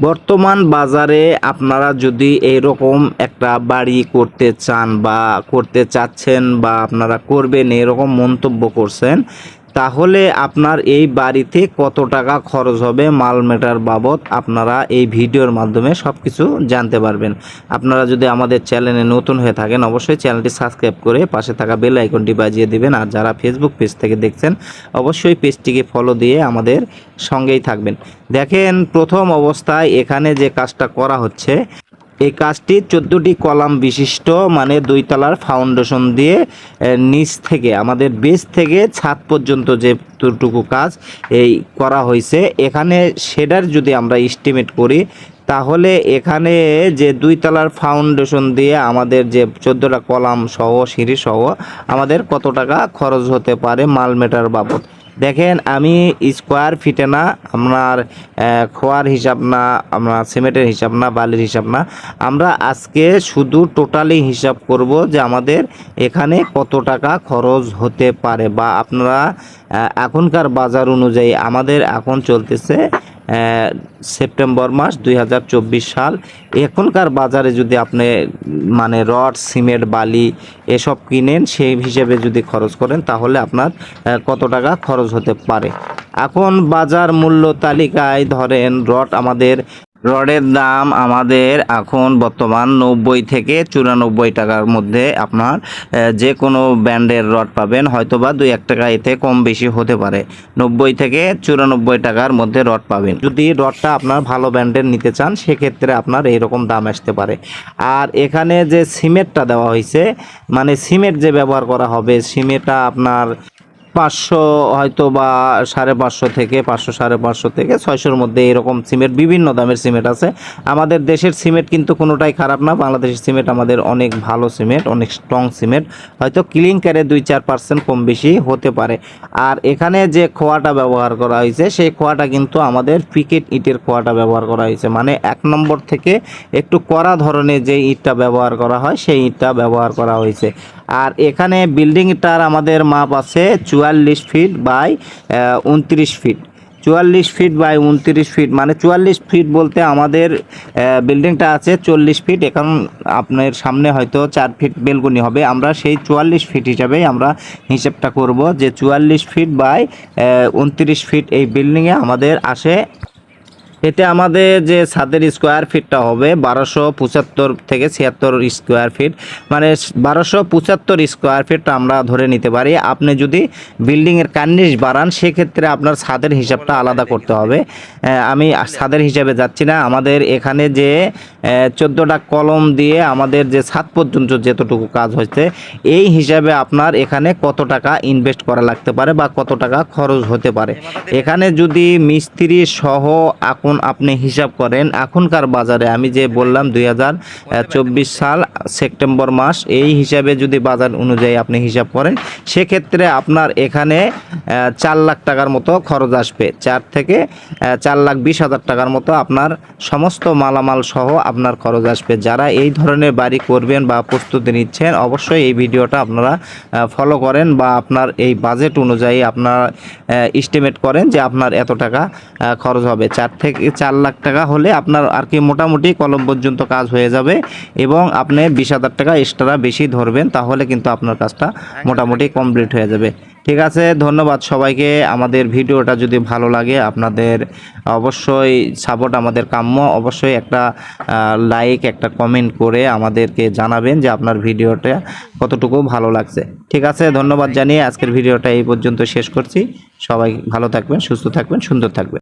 বর্তমান বাজারে আপনারা যদি এইরকম একটা বাড়ি করতে চান বা করতে চাচ্ছেন বা আপনারা করবেন, এরকম মন্তব্য করছেন তাহলে আপনার এই বাড়িতে কত টাকা খরচ হবে মাল মেটার বাবদ আপনারা এই ভিডিওর মাধ্যমে সব কিছু জানতে পারবেন। আপনারা যদি আমাদের চ্যানেলে নতুন হয়ে থাকেন, অবশ্যই চ্যানেলটি সাবস্ক্রাইব করে পাশে থাকা বেল আইকনটি বাজিয়ে দিবেন। আর যারা ফেসবুক পেজ থেকে দেখছেন, অবশ্যই পেজটিকে ফলো দিয়ে আমাদের সঙ্গেই থাকবেন। দেখেন, প্রথম অবস্থায় এখানে যে কাজটা করা হচ্ছে এই কাজটি চোদ্দোটি কলাম বিশিষ্ট মানে দুই তলার ফাউন্ডেশন দিয়ে নিচ থেকে, আমাদের বেস থেকে ছাদ পর্যন্ত যে টুকু কাজ এই করা হয়েছে। এখানে সেটার যদি আমরা এস্টিমেট করি, তাহলে এখানে যে দুই তলার ফাউন্ডেশন দিয়ে আমাদের যে চোদ্দোটা কলাম সহ, সিঁড়ি সহ, আমাদের কত টাকা খরচ হতে পারে মাল মেটার বাবদ? দেখেন, আমি স্কোয়ার ফিটে না, আপনার খোয়ার হিসাব না, আপনার সিমেন্টের হিসাব না, বালির হিসাব না। আমরা আজকে শুধু টোটালি হিসাব করব যে আমাদের এখানে কত টাকা খরচ হতে পারে বা আপনারা এখনকার বাজার অনুযায়ী আমাদের এখন চলতেছে সেপ্টেম্বর মাস দুই হাজার চব্বিশ সাল। এখনকার বাজারে যদি আপনি মানে রড, সিমেন্ট, বালি এসব কিনেন, সেই হিসেবে যদি খরচ করেন, তাহলে আপনার কত টাকা খরচ হতে পারে। এখন বাজার মূল্য তালিকায় ধরেন রড আমাদের রডের দাম আমাদের এখন বর্তমান নব্বই থেকে চুরানব্বই টাকার মধ্যে আপনার যে কোনো ব্র্যান্ডের রড পাবেন হয়তো বা দুই এক টাকা এতে কম বেশি হতে পারে। নব্বই থেকে চুরানব্বই টাকার মধ্যে রড পাবেন। যদি রডটা আপনার ভালো ব্র্যান্ডের নিতে চান, সেক্ষেত্রে আপনার এইরকম দাম আসতে পারে। আর এখানে যে সিমেন্টটা দেওয়া হয়েছে মানে সিমেন্ট যে ব্যবহার করা হবে, সিমেন্টটা আপনার পাঁচশো হয়তো বা সাড়ে পাঁচশো থেকে, পাঁচশো সাড়ে পাঁচশো থেকে ছয়শোর মধ্যে এরকম সিমেন্ট বিভিন্ন দামের সিমেন্ট আছে। আমাদের দেশের সিমেন্ট কিন্তু কোনোটাই খারাপ না। বাংলাদেশের সিমেন্ট আমাদের অনেক ভালো সিমেন্ট অনেক স্ট্রং সিমেন্ট হয়তো ক্লিংকারে দুই চার পার্সেন্ট কম বেশি হতে পারে। আর এখানে যে খোয়াটা ব্যবহার করা হয়েছে, সেই খোয়াটা কিন্তু আমাদের পিকেট ইটের খোয়াটা ব্যবহার করা হয়েছে। মানে এক নম্বর থেকে একটু কড়া ধরনের যে ইটটা ব্যবহার করা হয়, সেই ইটটা ব্যবহার করা হয়েছে। আর এখানে বিল্ডিংটার আমাদের মাপ আছে চুয়াল্লিশ ফিট বাই উনত্রিশ ফিট। চুয়াল্লিশ ফিট বাই উনত্রিশ ফিট মানে চুয়াল্লিশ ফিট বলতে আমাদের বিল্ডিংটা আছে চল্লিশ ফিট, এখন আপনার সামনে হয়তো চার ফিট বেলকনি হবে। আমরা সেই চুয়াল্লিশ ফিট হিসাবেই আমরা হিসেবটা করব যে চুয়াল্লিশ ফিট বাই উনত্রিশ ফিট এই বিল্ডিংয়ে আমাদের আসে এতে আমাদের যে ছাদের স্কোয়ার ফিটটা হবে, বারোশো পঁচাত্তর থেকে ছিয়াত্তর স্কোয়ার ফিট মানে বারোশো পঁচাত্তর স্কোয়ার ফিটটা আমরা ধরে নিতে পারি। আপনি যদি বিল্ডিংয়ের কার্নিশ বাড়ান, সেক্ষেত্রে আপনার ছাদের হিসাবটা আলাদা করতে হবে। আমি ছাদের হিসাবে যাচ্ছি না। আমাদের এখানে যে চোদ্দোটা কলম দিয়ে আমাদের যে ছাদ পর্যন্ত যতটুকু কাজ হচ্ছে এই হিসাবে আপনার এখানে কত টাকা ইনভেস্ট করা লাগতে পারে বা কত টাকা খরচ হতে পারে? এখানে যদি মিস্ত্রি সহ এখন আপনি হিসাব করেন এখনকার বাজারে আমি যে বললাম দুই হাজার চব্বিশ সাল সেপ্টেম্বর মাস, এই হিসাবে যদি বাজার অনুযায়ী আপনি হিসাব করেন, সেক্ষেত্রে আপনার এখানে চার লাখ টাকার মতো খরচ আসবে। চার থেকে চার লাখ বিশ হাজার টাকার মতো আপনার সমস্ত মালামাল সহ আপনার খরচ আসবে। যারা এই ধরনের বাড়ি করবেন বা প্রস্তুতি নিচ্ছেন, অবশ্যই এই ভিডিওটা আপনারা ফলো করেন বা আপনার এই বাজেট অনুযায়ী আপনার এস্টিমেট করেন যে আপনার এত টাকা খরচ হবে। চার থেকে, চার লাখ টাকা হলে আপনার আর কি মোটামুটি কলম পর্যন্ত কাজ হয়ে যাবে এবং আপনি বিশ হাজার টাকা এক্সট্রা বেশি ধরবেন তাহলে কিন্তু আপনার কাজটা মোটামুটি কমপ্লিট হয়ে যাবে। ঠিক আছে ধন্যবাদ সবাইকে। আমাদের ভিডিওটা যদি ভালো লাগে আপনাদের অবশ্যই সাপোর্ট আমাদের কাম্য। অবশ্যই একটা লাইক একটা কমেন্ট করে আমাদেরকে জানাবেন যে আপনার ভিডিওটা কতটুকু ভালো লাগছে। ঠিক আছে ধন্যবাদ জানিয়ে আজকের ভিডিওটা এই পর্যন্ত শেষ করছি। সবাই ভালো থাকবেন সুস্থ থাকবেন সুন্দর থাকবেন।